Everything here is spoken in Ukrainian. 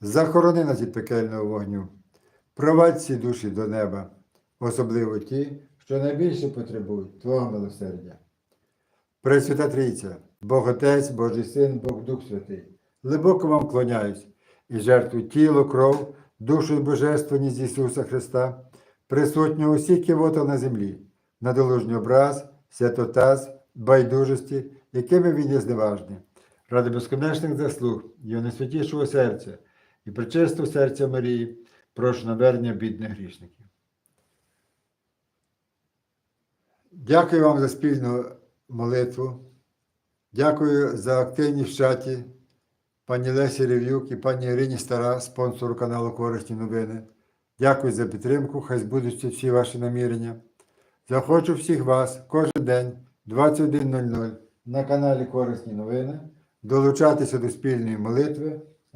захорони нас від пекельного вогню, провадь всі душі до неба, особливо ті, що найбільше потребують Твого милосердя. Пресвята Трійця, Бог Отець, Божий Син, Бог Дух Святий, глибоко вам клоняюсь і жертву тіло, кров, душу і божественність Ісуса Христа, присутнього усіх кивотів на землі, на долужній образ, святотаз, байдужості, якими він є зневажний, ради безконечних заслуг Його найсвятішого серця і причистого серця Марії, прошу навернення бідних грішників. Дякую вам за спільну молитву. Дякую за активність в чаті пані Лесі Рев'юк і пані Ірині Стара, спонсору каналу Корисні новини. Дякую за підтримку. Хай збудуться всі ваші намірення. Захочу всіх вас кожен день 21.00 на каналі Корисні новини долучатися до спільної молитви